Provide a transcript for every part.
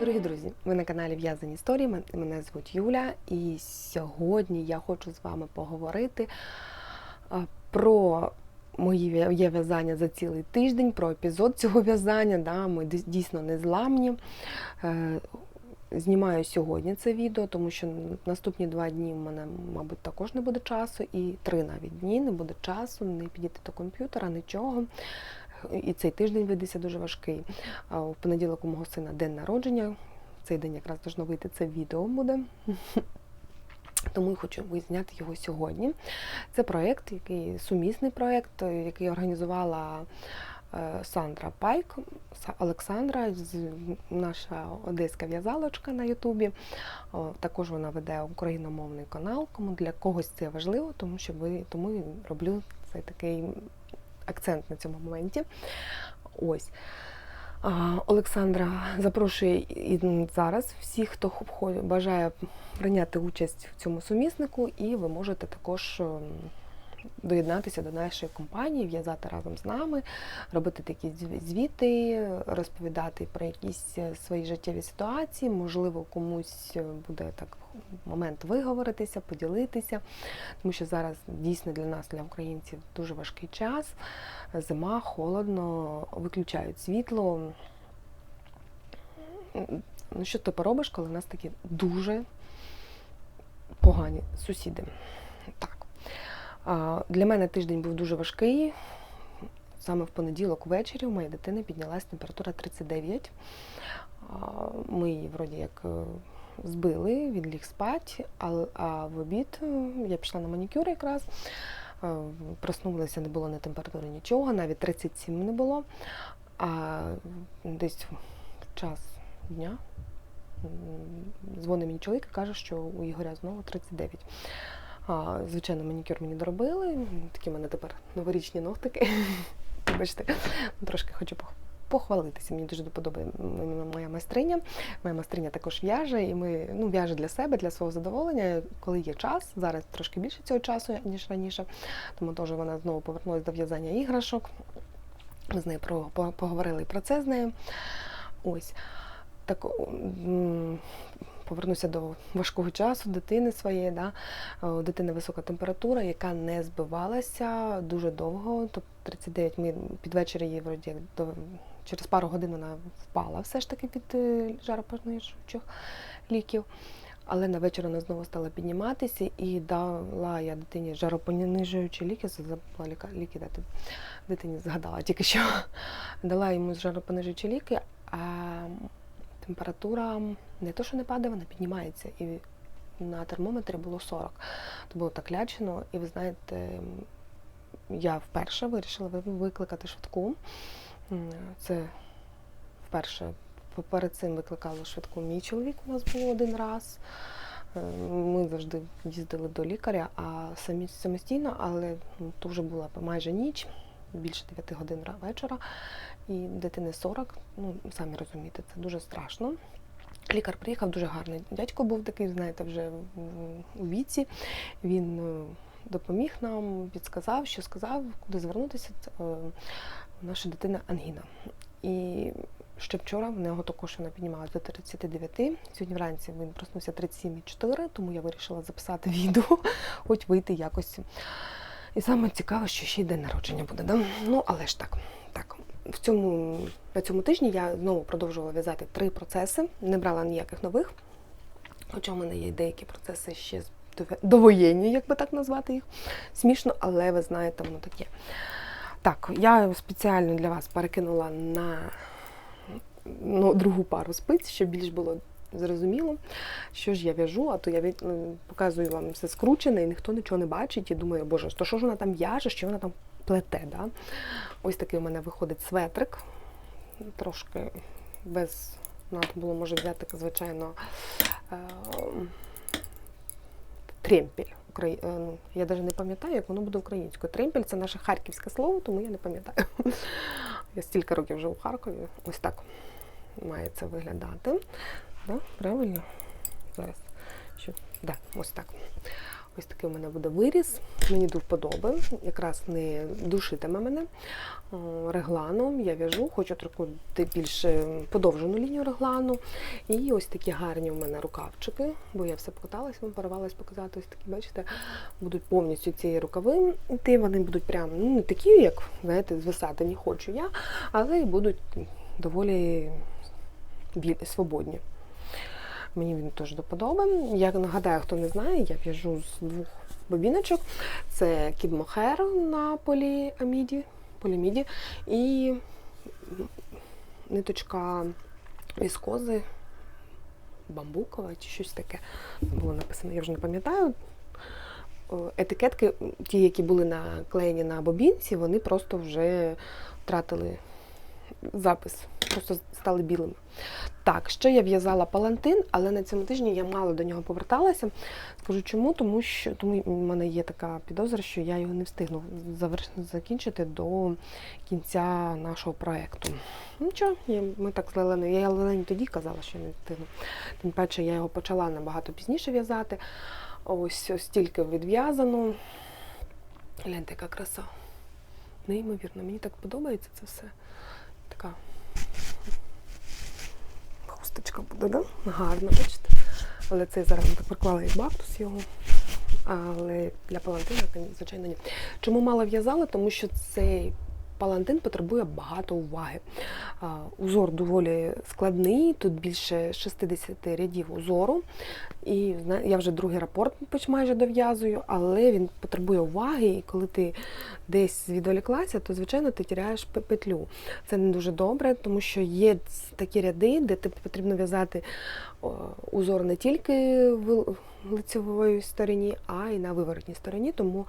Дорогі друзі, ви на каналі В'язані історії. Мене звуть Юля, і сьогодні я хочу з вами поговорити про мої в'язання за цілий тиждень, про епізод цього в'язання. Да, ми дійсно незламні. Е, Знімаю сьогодні це відео, тому що наступні два дні в мене, мабуть, також не буде часу, і три навіть дні не буде часу, не підійти до комп'ютера, нічого. І цей тиждень видається дуже важкий. В понеділок у мого сина день народження. Цей день якраз должно вийти це відео буде. Тому я хочу зняти його сьогодні. Це проєкт, який сумісний проєкт, який організувала е, Сандра Пайк, Олександра, наша одеська в'язалочка на Ютубі. Також вона веде україномовний канал. Кому для когось це важливо, тому що ви тому роблю цей такий акцент на цьому моменті. Ось. Олександра запрошує і зараз всіх, хто бажає прийняти участь в цьому суміснику, і ви можете також ем, доєднатися до нашої компанії, в'язати разом з нами, робити такі звіти, розповідати про якісь е, свої життєві ситуації. Можливо, комусь е, буде так момент виговоритися, поділитися, тому що зараз дійсно для нас, для українців, дуже важкий час. Зима, холодно, виключають світло. Ну, що ти поробиш, коли в нас такі дуже погані сусіди? Так. Для мене тиждень був дуже важкий. Саме в понеділок ввечері у моєї дитини піднялась температура 39. Ми її вроді як е, збили, він ліг спати, а, в обід е, я пішла на манікюр якраз. Е, Проснулася, не було ні температури, нічого, навіть 37 не було. А десь в час дня дзвонить мені чоловік і каже, що у Ігоря знову 39. Звичайно, манікюр мені доробили. Такі в мене тепер новорічні ногтики. Вибачте, трошки хочу пох- похвалитися. Мені дуже подобає м- моя майстриня. Моя майстриня також в'яже, і ми ну, в'яже для себе, для свого задоволення, коли є час. Зараз трошки більше цього часу, ніж раніше. Тому теж вона знову повернулася до в'язання іграшок. Ми з нею про, поговорили про це з нею. Ось. Так, повернуся до важкого часу дитини своєї. Да? Е, дитини висока температура, яка не збивалася дуже довго. Тобто 39 ми під вечір її вроді до через пару годин вона впала все ж таки від е, жаропонижучих ліків. Але на вечір вона знову стала підніматися і дала я дитині жаропонижуючі ліки, забула ліки дати дитині, згадала тільки що. Дала йому жаропонижуючі ліки, а температура не то, що не падає, вона піднімається. І на термометрі було 40. То було так лячено. І ви знаєте, я вперше вирішила викликати швидку. Це вперше перед цим викликали швидку мій чоловік. У нас був один раз. Е, Ми завжди їздили до лікаря, а самі самостійно, але то вже була майже ніч, більше 9 годин вечора, і дитини 40. Ну, самі розумієте, це дуже страшно. Лікар приїхав, дуже гарний дядько був такий, знаєте, вже у віці. Він е, допоміг нам, підсказав, що сказав, куди звернутися. Е, Наша дитина ангіна. І ще вчора в нього також вона піднімалася до 39. Сьогодні вранці він проснувся 37,4, тому я вирішила записати відео, хоч вийти якось. І саме цікаве, що ще й день народження буде. Да? Ну, але ж так. В цьому, на цьому тижні я знову продовжувала в'язати три процеси, не брала ніяких нових. Хоча в мене є деякі процеси ще довоєнні, як би так назвати їх. Смішно, але ви знаєте, воно таке. Так, я спеціально для вас перекинула на ну, другу пару спиць, щоб більш було зрозуміло, що ж я в'яжу, а то я ну, показую вам все скручене, і ніхто нічого не бачить, і думає, боже, то що ж вона там в'яже, що вона там плете. Да? Ось такий у мене виходить светрик, трошки без. Надо було, може, взяти, звичайно, е, тремпель. Украї- е, ну, Я навіть не пам'ятаю, як воно буде українською. Тремпель це наше харківське слово, тому я не пам'ятаю. Я стільки років живу в Харкові. Ось так має це виглядати. Да? Правильно? Зараз. Що? Да, ось так. Ось такий у мене буде виріс. Мені до вподоби. Якраз не душитиме мене регланом. Я в'яжу, хочу таку більш е, подовжену лінію реглану. І ось такі гарні у мене рукавчики, бо я все покаталась, вам порвалась показати. Ось такі, бачите, будуть повністю ці рукави. йти, Вони будуть прям ну, не такі, як знаєте, звисати не хочу я, але й будуть доволі свободні. Мені він теж до подоби. Я нагадаю, хто не знає, я в'яжу з двох бобіночок. Це Mohair на поліаміді, поліміді і ниточка віскози бамбукова чи щось таке було написано, я вже не пам'ятаю. Етикетки, ті, які були наклеєні на бобінці, вони просто вже втратили запис, просто стали білими. Так, ще я в'язала палантин, але на цьому тижні я мало до нього поверталася. Скажу чому, тому що тому в мене є така підозра, що я його не встигну закінчити до кінця нашого проєкту. Нічого, я- ми так з Леленою. Я Лелені тоді казала, що не встигну. Тим паче я його почала набагато пізніше в'язати. Ось ось тільки відв'язано. Гляньте, яка краса. Неймовірно, мені так подобається це все. Така хусточка буде, да? Гарно, бачите? Але це зараз я так приклала як бактус його. Але для палантина, звичайно, ні. Чому мало в'язала? Тому що цей палантин потребує багато уваги. Узор доволі складний, тут більше 60 рядів узору. І я вже другий рапорт майже дов'язую, але він потребує уваги, і коли ти десь відволіклася, то звичайно ти тіряєш петлю. Це не дуже добре, тому що є такі ряди, де тобі потрібно в'язати узор не тільки в лицевої стороні, а й на виворотній стороні, тому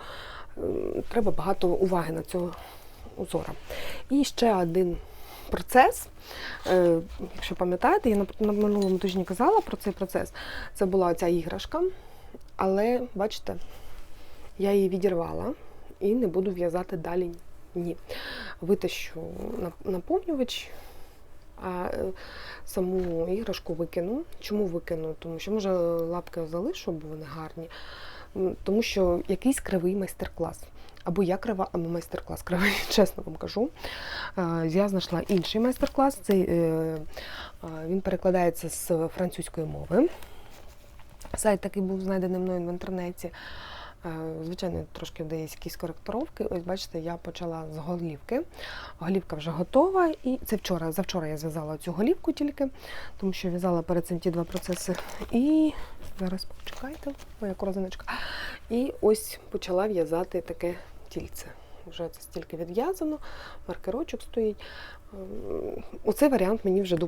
треба багато уваги на цього узора. І ще один процес. Е, Якщо пам'ятаєте, я на, минулому тижні казала про цей процес. Це була ця іграшка, але бачите, я її відірвала і не буду в'язати далі. Ні. Витащу наповнювач, а е, саму іграшку викину. Чому викину? Тому що може лапки залишу, бо вони гарні. Тому що якийсь кривий майстер-клас. Або я крива, або майстер-клас кривий, чесно вам кажу. Я знайшла інший майстер-клас. Е, він перекладається з французької мови. Сайт такий був знайдений мною в інтернеті. Е, Звичайно, трошки є якісь коректировки. Ось бачите, я почала з голівки. Голівка вже готова. І це вчора, завчора я зв'язала цю голівку тільки, тому що в'язала перед цим ті два процеси. І зараз почекайте, моя корзиночка. І ось почала в'язати таке тільце. Вже це стільки відв'язано, маркерочок стоїть. Ем, Оцей варіант мені вже до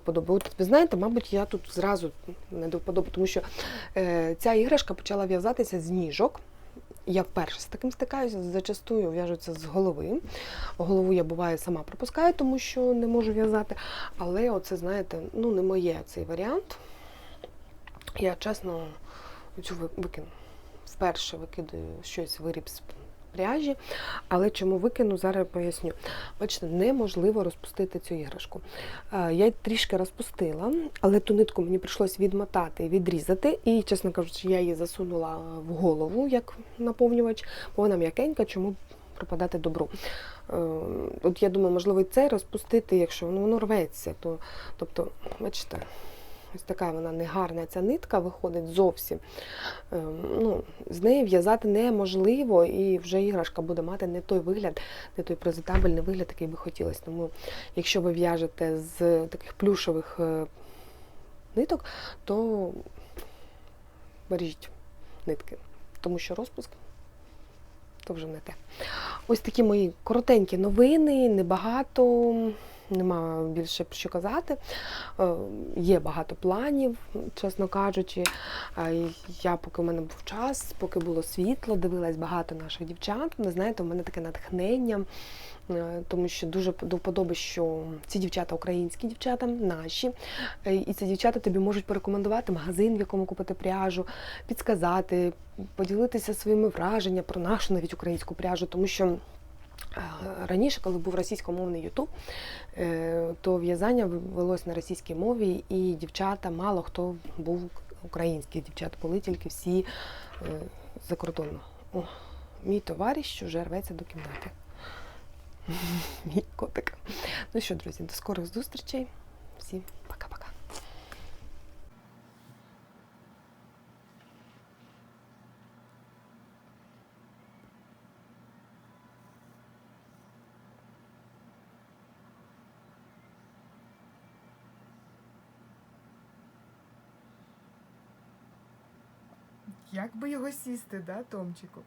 ви знаєте, мабуть, я тут зразу не до тому що е, ця іграшка почала в'язатися з ніжок. Я вперше з таким стикаюся, зачастую в'яжуться з голови. Голову я буває сама пропускаю, тому що не можу в'язати. Але оце, знаєте, ну не моє цей варіант. Я чесно цю викину. Вперше викидаю щось виріб з пряжі, але чому викину, зараз поясню. Бачите, неможливо розпустити цю іграшку. Е, Я трішки розпустила, але ту нитку мені прийшлось відмотати відрізати. І, чесно кажучи, я її засунула в голову як наповнювач, бо вона м'якенька, чому пропадати добру. Е, От я думаю, можливо, і це розпустити, якщо ну, воно рветься, то тобто, бачите. Ось така вона негарна ця нитка виходить зовсім. Ем, Ну, з неї в'язати неможливо, і вже іграшка буде мати не той вигляд, не той презентабельний вигляд, який би хотілося. Тому, якщо ви в'яжете з таких плюшевих е, ниток, то бережіть нитки, тому що розпуск то вже не те. Ось такі мої коротенькі новини, небагато, нема більше про що казати. Е, Є багато планів, чесно кажучи. Е, Я, поки в мене був час, поки було світло, дивилась багато наших дівчат. Ви знаєте, у мене таке натхнення, е, тому що дуже до вподоби, що ці дівчата українські дівчата, наші. І ці дівчата тобі можуть порекомендувати магазин, в якому купити пряжу, підсказати, поділитися своїми враженнями про нашу навіть українську пряжу, тому що. Раніше, коли був російськомовний Ютуб, е, то в'язання велось на російській мові, і дівчата, мало хто був українських дівчат, були тільки всі е, за кордону. О, мій товариш уже рветься до кімнати. Мій котик. Ну що, друзі, до скорих зустрічей. Всім пока-пока. Як би його сісти, да, Томчику?